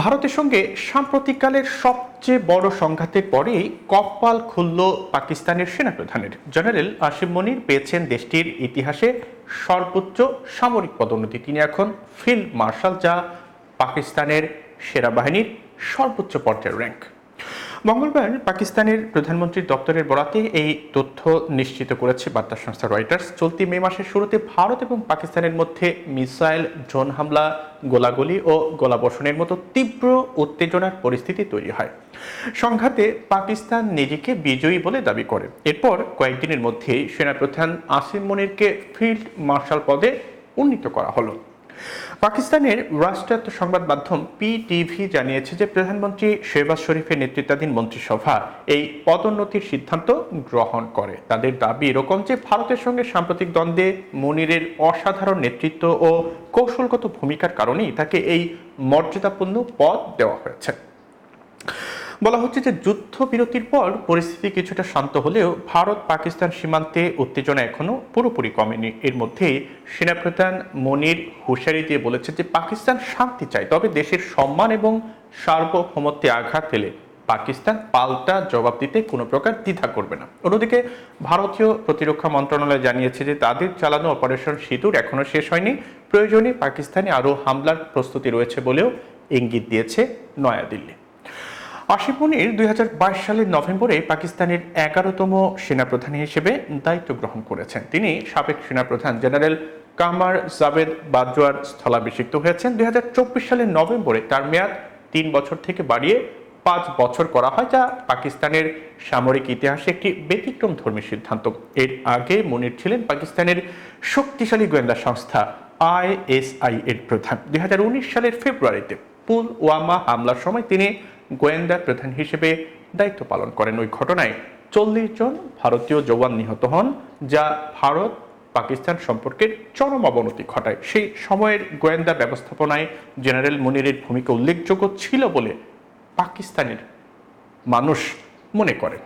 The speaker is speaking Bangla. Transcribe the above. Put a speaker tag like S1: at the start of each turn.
S1: ভারতের সঙ্গে সাম্প্রতিককালের সবচেয়ে বড় সংঘাতের পরেই কপাল খুলল পাকিস্তানের সেনাপ্রধানের। জেনারেল আসিম মনির পেয়েছেন দেশটির ইতিহাসে সর্বোচ্চ সামরিক পদোন্নতি। তিনি এখন ফিল্ড মার্শাল, যা পাকিস্তানের সেনাবাহিনীর সর্বোচ্চ পর্যায়ের র্যাঙ্ক মঙ্গলবার পাকিস্তানের প্রধানমন্ত্রীর দপ্তরের বরাতে এই তথ্য নিশ্চিত করেছে বার্তা সংস্থা রয়টার্স। চলতি মে মাসের শুরুতে ভারত এবং পাকিস্তানের মধ্যে মিসাইল, ড্রোন হামলা, গোলাগুলি ও গোলাবর্ষণের মতো তীব্র উত্তেজনার পরিস্থিতি তৈরি হয়। সংঘাতে পাকিস্তান নিজেকে বিজয়ী বলে দাবি করে। এরপর কয়েকদিনের মধ্যেই সেনাপ্রধান আসিম মনিরকে ফিল্ড মার্শাল পদে উন্নীত করা হলো। পাকিস্তানের রাষ্ট্রায়ত্ত সংবাদ মাধ্যম পিটিভি জানিয়েছে যে প্রধানমন্ত্রী শেহবাজ শরীফের নেতৃত্বাধীন মন্ত্রিসভা এই পদোন্নতির সিদ্ধান্ত গ্রহণ করে। তাদের দাবি এরকম যে ভারতের সঙ্গে সাম্প্রতিক দ্বন্দ্বে মনিরের অসাধারণ নেতৃত্ব ও কৌশলগত ভূমিকার কারণেই তাকে এই মর্যাদাপূর্ণ পদ দেওয়া হয়েছে। বলা হচ্ছে যে যুদ্ধবিরতির পর পরিস্থিতি কিছুটা শান্ত হলেও ভারত পাকিস্তান সীমান্তে উত্তেজনা এখনও পুরোপুরি কমেনি। এর মধ্যে সেনাপ্রধান মনির হুঁশিয়ারি দিয়ে বলেছে যে পাকিস্তান শান্তি চায়, তবে দেশের সম্মান এবং সার্বভৌমত্বে আঘাত এলে পাকিস্তান পাল্টা জবাব দিতে কোনো প্রকার দ্বিধা করবে না। অন্যদিকে ভারতীয় প্রতিরক্ষা মন্ত্রণালয় জানিয়েছে যে তাদের চালানো অপারেশন সিঁদুর এখনও শেষ হয়নি। প্রয়োজনে পাকিস্তানে আরও হামলার প্রস্তুতি রয়েছে বলেও ইঙ্গিত দিয়েছে নয়াদিল্লি। আসিফ মনির দুই সালের নভেম্বরে পাকিস্তানের এগারোতম সেনাপ্রধান হিসেবে দায়িত্ব গ্রহণ করেছেন। তিনি সাবেক সেনাপ্রধান জেনারেল কামার জাভেদ বাজওয়ার স্থলাভিষিক্ত হয়েছেন। দুই সালের নভেম্বরে তার মেয়াদ তিন বছর থেকে বাড়িয়ে পাঁচ বছর করা হয়, যা পাকিস্তানের সামরিক ইতিহাসে একটি ব্যতিক্রম ধর্মী সিদ্ধান্ত। এর আগে মনির ছিলেন পাকিস্তানের শক্তিশালী গোয়েন্দা সংস্থা আইএসআই এর প্রধান। দুই হাজার উনিশ সালের ফেব্রুয়ারিতে পুলওয়ামা হামলার সময় তিনি গোয়েন্দা প্রধান হিসেবে দায়িত্ব পালন করেন। ওই ঘটনায় চল্লিশ জন ভারতীয় জওয়ান নিহত হন, যা ভারত পাকিস্তান সম্পর্কের চরম অবনতি ঘটায়। সেই সময়ের গোয়েন্দা ব্যবস্থাপনায় জেনারেল মুনিরের ভূমিকা উল্লেখযোগ্য ছিল বলে পাকিস্তানের মানুষ মনে করেন।